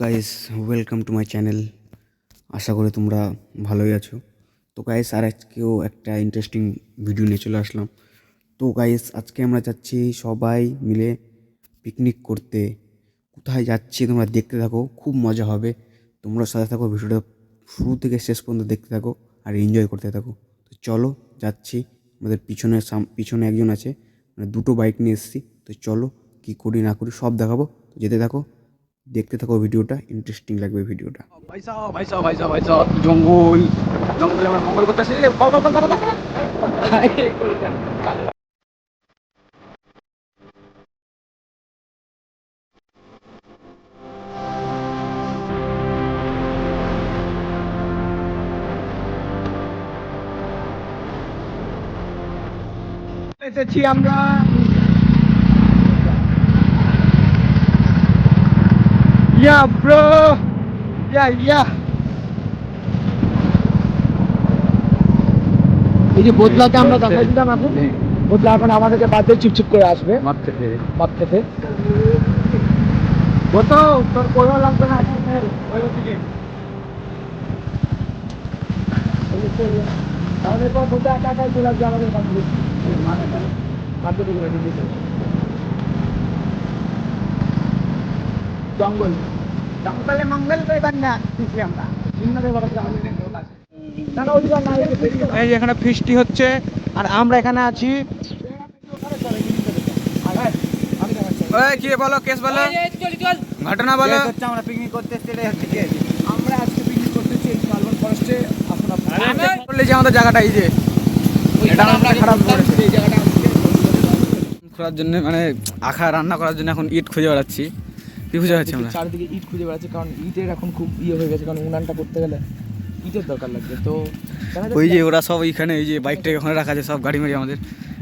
Guys welcome to my channel আশা করি তোমরা ভালোই আছো। তো গাইস আর আজকেও একটা ইন্টারেস্টিং ভিডিও নিয়ে চলে আসলাম। তো গাইস আজকে আমরা যাচ্ছি সবাই মিলে পিকনিক করতে। কোথায় যাচ্ছি তোমরা দেখতে থাকো, খুব মজা হবে। তোমরা সাথে থাকো, ভিডিওটা শুরু থেকে শেষ পর্যন্ত দেখতে থাকো আর এনজয় করতে থাকো। তো চলো, যাচ্ছি। আমাদের পিছনে সাম- পিছনে একজন আছে মানে দুটো বাইক নিয়ে এসেছি। তো চলো, কি করি না করি সব দেখাবো। তো যেতে থাকো, দেখতে থাকো ভিডিওটা ইন্টারেস্টিং লাগবে ভিডিওটা। জঙ্গল। জঙ্গলে এসেছি আমরা। Yeah, bro. Yeah, yeah. এই যে বদলাকে আমরা দেখাই দিলাম এখন। বদলা এখন আমাদেরকে বাদে চুপচুপ করে আসবে। মাপ থেকে মাপ থেকে কত তোর কোনো লাগবে না। তাহলে পর বলতে একা একাই চলে আসবে আমাদের জঙ্গল। জঙ্গলে মঙ্গল করে বান্না দিচ্ছি আমরা। এই যে এখানে ফিস্টি হচ্ছে আর আমরা এখানে আছি। কি বলো কেস বলো? ঘটনা বলো। হচ্ছে আমরা পিকনিক করতে আমরা আজকে পিকনিক করতেছি ফরেস্টে যে আমাদের জায়গাটা এই যে। এটা আমরা খারাপ করেছে করার জন্য মানে আখা রান্না করার জন্য এখন ইট খুঁজে বেড়াচ্ছি। কি খুঁজে বেড়াচ্ছি আমরা? চারিদিকে ইট খুঁজে বেড়াচ্ছে কারণ ইটের এখন খুব ইয়ে হয়ে গেছে কারণ উনানটা করতে গেলে ইটের দরকার লাগবে। তো ওই যে ওরা সব এইখানে এই যে বাইকটা ওখানে রাখা আছে সব গাড়ি মারি আমাদের।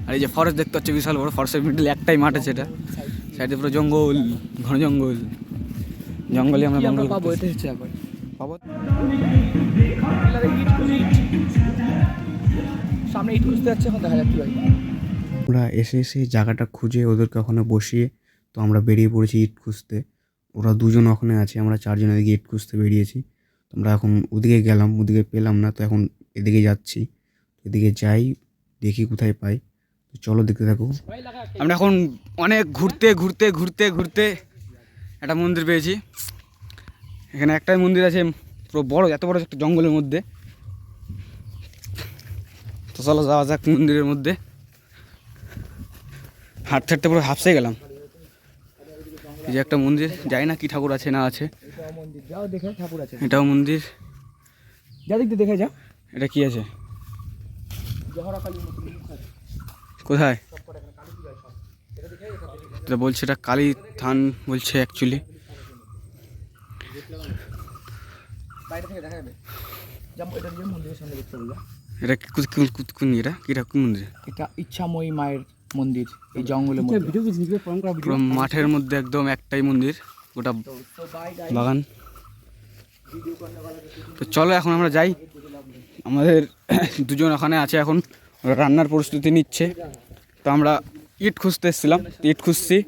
আর এই যে ফরেস্ট দেখতে হচ্ছে বিশাল বড় ফরেস্টের মিডলে একটাই মাঠ আছে এটা। সাইডে পুরো জঙ্গল ঘন জঙ্গল। জঙ্গলে আমরা মঙ্গল পাবো? এটা হচ্ছে আবার পাবো। সামনে ইট খুঁজতে যাচ্ছে এখন দেখা যাক কি হয়। আমরা এসে এসে জায়গাটা খুঁজে ওদেরকে ওখানে বসিয়ে তো আমরা বেরিয়ে পড়েছি ইট খুঁজতে। ওরা দুজন ওখানে আছে আমরা চারজন এদিকে ইট খুঁজতে বেরিয়েছি। তো আমরা এখন ওদিকে গেলাম ওদিকে পেলাম না তো এখন এদিকে যাচ্ছি। এদিকে যাই দেখি কোথায় পাই। তো চলো দেখতে থাকো। আমরা এখন অনেক ঘুরতে ঘুরতে ঘুরতে ঘুরতে একটা মন্দির পেয়েছি। এখানে একটাই মন্দির আছে পুরো বড় এত বড় একটা জঙ্গলের মধ্যে। চলো যাওয়া যাক মন্দিরের মধ্যে। হাঁটতে হাঁটতে পুরো হাফসে গেলাম। এই যে একটা মন্দির জানি না কি ঠাকুর আছে না আছে। এটাও মন্দির। যা দেখতে দেখে যা এটা কি আছে? কোথায়? এটা বলছে এটা কালী থান বলছে অ্যাকচুয়ালি বাইরে থেকে দেখা যাবে। মন্দিরের সামনে দেখতে এটা কি- কোন- এটা কি ঠাকুর মন্দির? এটা ইচ্ছাময়ী মায়ের মন্দির এই জঙ্গলের পুরো মাঠের মধ্যে একদম একটাই মন্দির ওটা বাগান। তো চলো এখন আমরা যাই। আমাদের দুজন ওখানে আছে এখন রান্নার প্রস্তুতি নিচ্ছে। তো আমরা ইট খুঁজতে এসেছিলাম ইট খুঁজছি।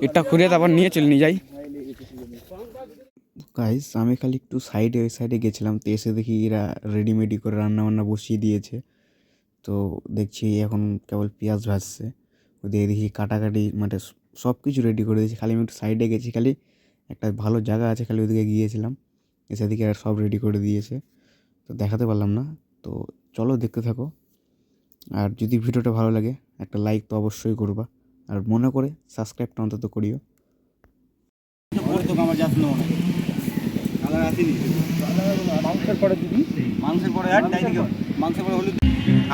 ইটটা খুঁড়ে তারপর নিয়ে চলে নিয়ে যাই। গাইস আমি খালি একটু সাইডে ওই সাইডে গেছিলাম, তো এসে দেখি এরা রেডিমেডি করে রান্না বান্না বসিয়ে দিয়েছে। তো দেখছি এখন কেবল পেঁয়াজ ভাজছে। ওদিকে দেখি কাটাকাটি মানে সব কিছু রেডি করে দিয়েছি। খালি আমি একটু সাইডে গেছি, খালি একটা ভালো জায়গা আছে, খালি ওদিকে গিয়েছিলাম। এসে দিকে আর সব রেডি করে দিয়েছে। তো দেখাতে পারলাম না। তো চলো দেখতে থাকো। আর যদি ভিডিওটা ভালো লাগে, একটা লাইক তো অবশ্যই করবা। আর মনে করে সাবস্ক্রাইবটা অন্তত করিও।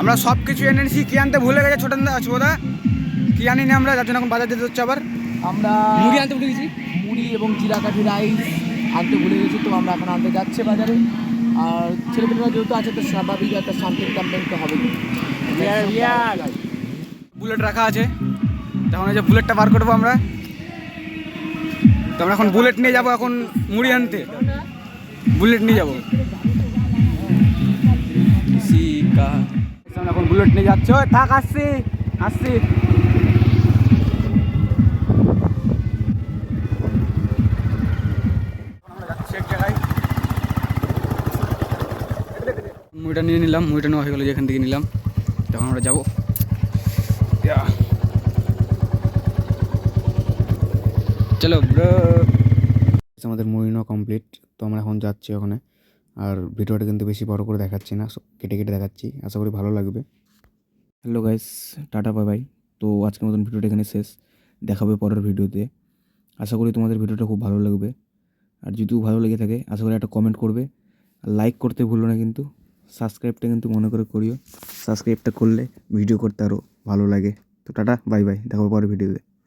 আমরা সব কিছু এনেছি কি আনতে ভুলে গেছে ছোট ছোটা কি আনিনি আমরা? যার জন্য এখন বাজার যেতে হচ্ছে আবার। আমরা মুড়ি আনতে ভুলে গেছি। মুড়ি এবং চিরা কাঠি রাইস আনতে ভুলে গেছি তো আমরা এখন আনতে যাচ্ছে বাজারে। আর ছেলেপেলেরা যেহেতু আছে তো স্বাভাবিক একটা শান্তির ক্যাম্পেইন তো হবে বুলেট রাখা আছে। তখন এই যে বুলেটটা বার করব আমরা। তো আমরা এখন বুলেট নিয়ে যাব এখন মুড়ি আনতে। বুলেট নিয়ে যাব। আমরা এখন বুলেট নিয়ে যাচ্ছি। থাক আসছি আসছি। মুড়িটা নিয়ে নিলাম মুড়িটা নেওয়া হয়ে গেলো যেখান থেকে নিলাম। তখন আমরা যাব। চলো ব্রো আমাদের নেওয়া কমপ্লিট তো আমরা এখন যাচ্ছি ওখানে। আর ভিডিওটা কিন্তু বেশি বড় করে দেখাচ্ছি না কেটে কেটে দেখাচ্ছি। আশা করি ভালো লাগবে। Hello guys tata bye bye তো আজকের মতন ভিডিওটা এখানে শেষ। দেখাবে পরের ভিডিওতে। আশা করি তোমাদের ভিডিওটা খুব ভালো লাগবে। আর যদিও ভালো লেগে থাকে আশা করি একটা কমেন্ট করবে। আর লাইক করতে ভুলো না কিন্তু। সাবস্ক্রাইবটা কিন্তু মনে করে করিও। সাবস্ক্রাইবটা করলে ভিডিও করতে আরও ভালো লাগে। তো টাটা বাই বাই দেখাবো পরের ভিডিওতে।